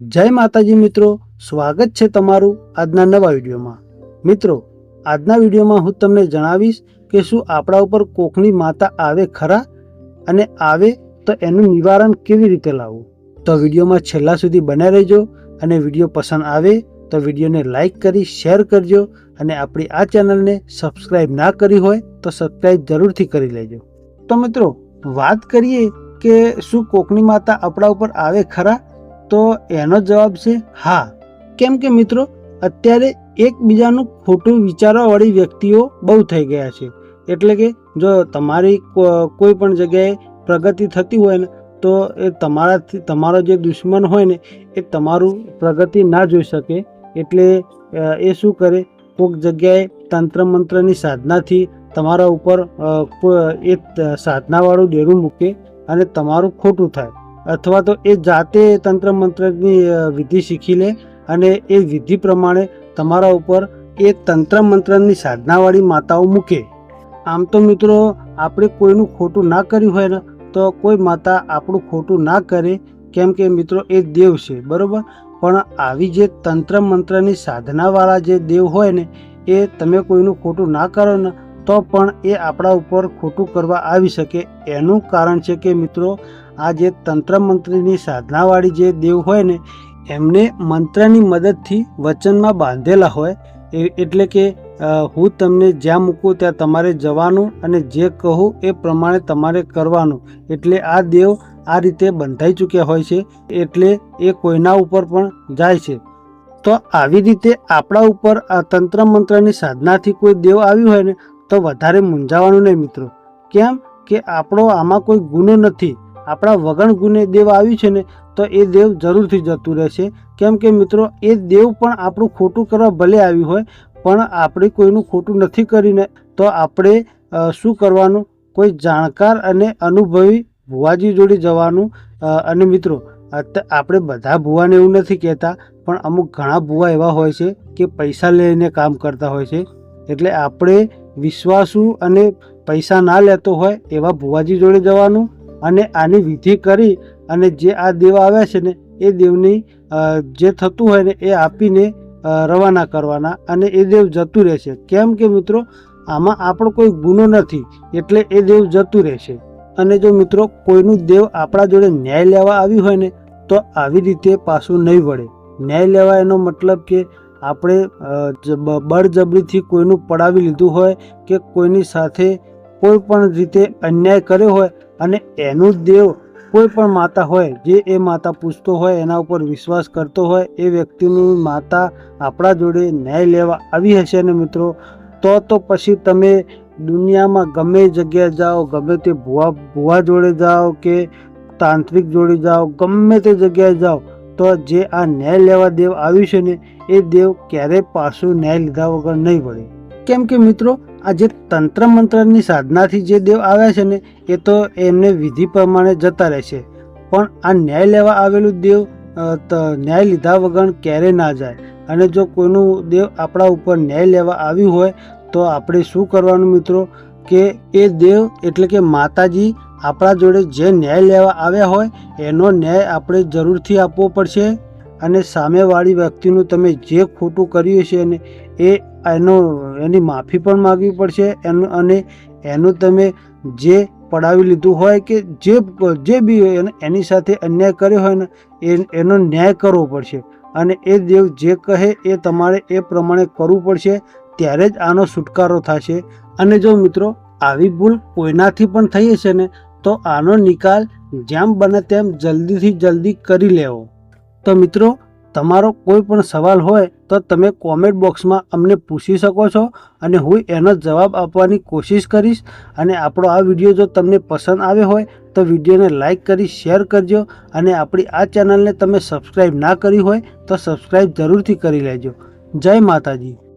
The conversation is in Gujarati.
જય માતાજી મિત્રો, સ્વાગત છે તમારું આજના નવા વિડીયોમાં. મિત્રો, આજના વિડીયોમાં હું તમને જણાવીશ કે શું આપણા ઉપર કોકની માતા આવે ખરા અને આવે તો એનું નિવારણ કેવી રીતે લાવવું. તો વિડીયોમાં છેલ્લા સુધી બન્યા રહેજો અને વીડિયો પસંદ આવે તો વિડીયોને લાઈક કરી, શેર કરજો અને આપણી આ ચેનલને સબસ્ક્રાઈબ ના કરી હોય તો સબસ્ક્રાઈબ જરૂરથી કરી લેજો. તો મિત્રો, વાત કરીએ કે શું કોકની માતા આપણા ઉપર આવે ખરા તો એનો જવાબ છે હા. કેમ કે મિત્રો, અત્યારે એકબીજાનું ખોટું વિચારવાવાળી વ્યક્તિઓ બહુ થઈ ગયા છે. એટલે કે જો તમારી કોઈ પણ જગ્યાએ પ્રગતિ થતી હોય ને, તો એ તમારાથી, તમારો જે દુશ્મન હોય ને, એ તમારું પ્રગતિ ના જોઈ શકે. એટલે એ શું કરે? કોઈક જગ્યાએ તંત્ર મંત્રની સાધનાથી તમારા ઉપર એ સાધનાવાળું ડેરું મૂકે અને તમારું ખોટું થાય. અથવા તો એ જાતે તંત્ર મંત્રની વિધિ શીખી લે અને એ વિધિ પ્રમાણે તમારા ઉપર એ તંત્ર મંત્રની સાધનાવાળી માતાઓ મૂકે. આમ તો મિત્રો, આપણે કોઈનું ખોટું ના કર્યું હોય ને, તો કોઈ માતા આપણું ખોટું ના કરે, કેમ કે મિત્રો એ દેવ છે, બરાબર? પણ આવી જે તંત્ર મંત્રની સાધનાવાળા જે દેવ હોય ને, એ તમે કોઈનું ખોટું ના કરો ને, તો પણ એ આપણા ઉપર ખોટું કરવા આવી શકે. એનું કારણ છે કે મિત્રો આ જે તંત્ર મંત્રની સાધનાવાળી જે દેવ હોય ને, એમને મંત્રની મદદથી વચનમાં બાંધેલા હોય એટલે કે હું તમને જ્યાં મૂકું ત્યાં તમારે જવાનું અને જે કહું એ પ્રમાણે તમારે કરવાનું. એટલે આ દેવ આ રીતે બંધાઈ ચૂક્યા હોય છે, એટલે એ કોઈના ઉપર પણ જાય છે. તો આવી રીતે આપણા ઉપર આ તંત્ર મંત્રની સાધનાથી કોઈ દેવ આવ્યું હોય ને, તો વધારે મૂંઝાવાનું નહીં મિત્રો. કેમ? કે આપણો આમાં કોઈ ગુનો નથી. આપણા વગણ ગુને દેવ આવ્યું છે ને, તો એ દેવ જરૂરથી જતું રહેશે. કેમ કે મિત્રો, એ દેવ પણ આપણું ખોટું કરવા ભલે આવ્યું હોય, પણ આપણે કોઈનું ખોટું નથી કરીને, તો આપણે શું કરવાનું? કોઈ જાણકાર અને અનુભવી ભુવાજી જોડે જવાનું. અને મિત્રો આપણે બધા ભુવાને એવું નથી કહેતા, પણ અમુક ઘણા ભુવા એવા હોય છે કે પૈસા લઈને કામ કરતા હોય છે. એટલે આપણે વિશ્વાસુ અને પૈસા ના લેતો હોય એવા ભુવાજી જોડે જવાનું. અને આની વિધિ કરી અને જે આ દેવ આવ્યા છે ને, એ દેવની જે થતું હોય ને, એ આપીને રવાના કરવાના અને એ દેવ જતું રહેશે. કેમ કે મિત્રો, આમાં આપણો કોઈ ગુનો નથી, એટલે એ દેવ જતું રહેશે. અને જો મિત્રો, કોઈનું દેવ આપણા જોડે ન્યાય લેવા આવ્યું હોય ને, તો આવી રીતે પાછું નહીં વળે. ન્યાય લેવા એનો મતલબ કે આપણે બળજબરીથી કોઈનું પડાવી લીધું હોય કે કોઈની સાથે કોઈ પણ રીતે અન્યાય કર્યો હોય અને એનું દેવ કોઈ પણ માતા હોય, જે એ માતા પૂછતો હોય, એના ઉપર વિશ્વાસ કરતો હોય, એ વ્યક્તિનું માતા આપણા જોડે ન્યાય લેવા આવી હશે ને મિત્રો? તો તો પછી તમે દુનિયામાં ગમે જગ્યાએ જાઓ, ગમે તે ભુવા ભુવા જોડે જાઓ કે તાંત્રિક જોડે જાઓ, ગમે તે જગ્યાએ જાઓ, તો જે આ ન્યાય લેવા દેવ આવ્યું છે ને, એ દેવ ક્યારેય પાછું ન્યાય લીધા વગર નહીં વળે. કેમ કે મિત્રો, આ જે તંત્ર મંત્રની સાધનાથી જે દેવ આવ્યા છે ને, એ તો એમને વિધિ પ્રમાણે જતા રહેશે પણ આ ન્યાય લેવા આવેલું દેવ ન્યાય લીધા વગર ક્યારેય ના જાય? અને જો કોઈનું દેવ આપણા ઉપર ન્યાય લેવા આવ્યું હોય, તો આપણે શું કરવાનું મિત્રો? કે એ દેવ, એટલે કે માતાજી, આપણા જોડે જે ન્યાય લેવા આવ્યા હોય, એનો ન્યાય આપણે જરૂરથી આપવો પડશે. અને સામેવાળી વ્યક્તિનું તમે જે ખોટું કર્યું છે ને એ એનો, એની માફી પણ માગવી પડશે. એનું, અને એનું તમે જે પડાવી લીધું હોય કે જે જે બી હોય એને- સાથે અન્યાય કર્યો હોય ને, એ, એનો ન્યાય કરવો પડશે. અને એ દેવ જે કહે એ તમારે એ પ્રમાણે કરવું પડશે. ત્યારે જ આનો છુટકારો થશે. અને જો મિત્રો, આવી ભૂલ કોઈનાથી પણ થઈ હશે ને, તો આનો નિકાલ જેમ બને તેમ જલ્દીથી જલ્દી કરી લેવો. તો મિત્રો તમારો કોઈ પણ સવાલ હોય તો તમે કોમેન્ટ બોક્સમાં અમને પૂછી શકો છો અને હું એનો જવાબ આપવાની કોશિશ કરીશ. અને આપણો આ વીડિયો જો તમને પસંદ આવ્યો હોય તો વિડીયોને લાઈક કરી શેર કરજો અને આપણી આ ચેનલને તમે સબસ્ક્રાઈબ ના કરી હોય તો સબસ્ક્રાઈબ જરૂરથી કરી લેજો. જય માતાજી.